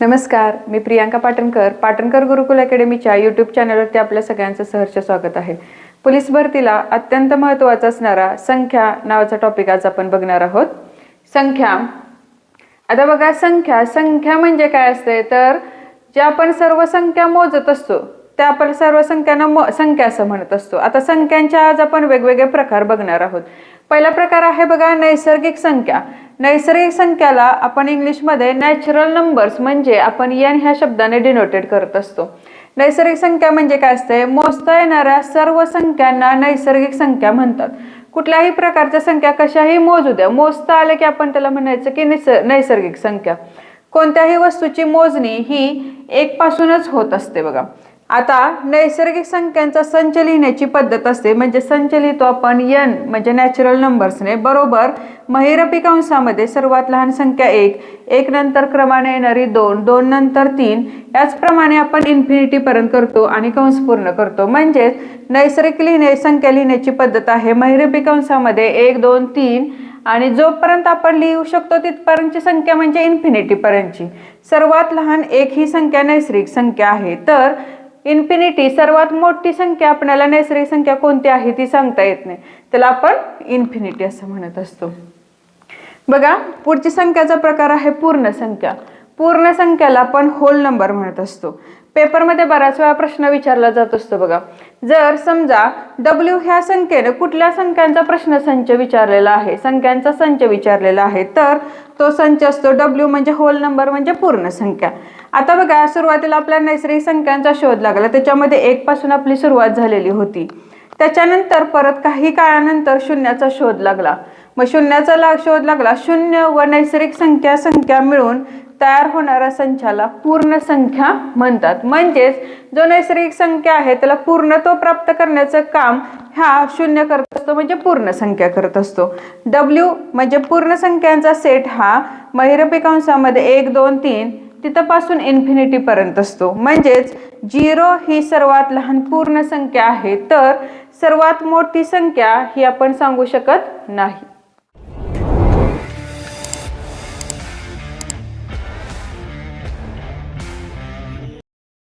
नमस्कार मी प्रियांका पाटणकर पाटणकर गुरुकुल अकॅडमीच्या यूट्यूब चॅनलवरती आपल्या सगळ्यांचं सहर्ष स्वागत आहे. पोलीस भरतीला अत्यंत महत्त्वाचा असणारा संख्या नावाचा टॉपिक आज आपण बघणार आहोत. संख्या. आता बघा संख्या. संख्या म्हणजे काय असते तर जे आपण सर्व संख्या मोजत असतो त्या आपण सर्व संख्यांना म संख्या असं म्हणत असतो. आता संख्यांच्या आज आपण वेगवेगळे प्रकार बघणार आहोत. पहिला प्रकार आहे बघा नैसर्गिक संख्या. नैसर्गिक संख्याला आपण इंग्लिशमध्ये नॅचरल नंबर्स म्हणजे आपण एन ह्या शब्दाने डिनोटेड करत असतो. नैसर्गिक संख्या म्हणजे काय असते? मोजता येणाऱ्या सर्व संख्यांना नैसर्गिक संख्या म्हणतात. कुठल्याही प्रकारच्या संख्या कशाही मोजू द्या. मोजता आल्या की आपण त्याला म्हणायचं की निस नैसर्गिक संख्या. कोणत्याही वस्तूची मोजणी ही एक पासूनच होत असते बघा. आता नैसर्गिक संख्यांचा संच लिहिण्याची पद्धत असते. म्हणजे संच लिहितो आपण यन म्हणजे नॅचरल नंबर्सने बरोबर? महिरपी कंसामध्ये सर्वात लहान संख्या एक. एक नंतर क्रमाने येणारी दोन. दोन नंतर तीन. याचप्रमाणे आपण इन्फिनिटी पर्यंत करतो आणि कंस पूर्ण करतो. म्हणजेच नैसर्गिक लिहिणे संख्या लिहिण्याची पद्धत आहे. महिरपी कंसामध्ये एक दोन तीन आणि जोपर्यंत आपण लिहू शकतो तिथपर्यंतची संख्या म्हणजे इन्फिनिटी पर्यंतची. सर्वात लहान एक ही संख्या नैसर्गिक संख्या आहे. तर इन्फिनिटी सर्वात मोठी संख्या आपल्याला नैसर्गिक संख्या कोणती आहे ती सांगता येत नाही. त्याला आपण इन्फिनिटी असं म्हणत असतो. बघा पुढची संख्याचा प्रकार आहे पूर्ण संख्या. पूर्ण संख्याला आपण होल नंबर म्हणत असतो. पेपरमध्ये बऱ्याच वेळा प्रश्न विचारला जात असतो बघा. जर समजा डब्ल्यू ह्या संख्येने कुठल्या संख्यांचा प्रश्न संच विचारलेला आहे संख्यांचा संच विचारलेला आहे तर तो संच असतो डब्ल्यू म्हणजे होल नंबर म्हणजे पूर्ण संख्या. आता बघा सुरुवातीला आपल्या नैसर्गिक संख्यांचा शोध लागला त्याच्यामध्ये एक पासून आपली सुरुवात झालेली होती. त्याच्यानंतर परत काही काळानंतर शून्याचा शोध लागला. मग शून्याचा ला शोध लागला शून्य व नैसर्गिक संख्या संख्या मिळून तयार होणाऱ्या संख्याला पूर्ण संख्या म्हणतात. म्हणजेच जो नैसर्गिक संख्या आहे त्याला पूर्णत्व प्राप्त करण्याचं काम ह्या शून्य करत असतो म्हणजे पूर्ण संख्या करत असतो. डब्ल्यू म्हणजे पूर्ण संख्यांचा सेट हा महिरपी कंसामध्ये एक दोन तीन तिथपासून इन्फिनिटी पर्यंत असतो. म्हणजेच झिरो ही सर्वात लहान पूर्ण संख्या आहे तर सर्वात मोठी संख्या ही आपण सांगू शकत नाही.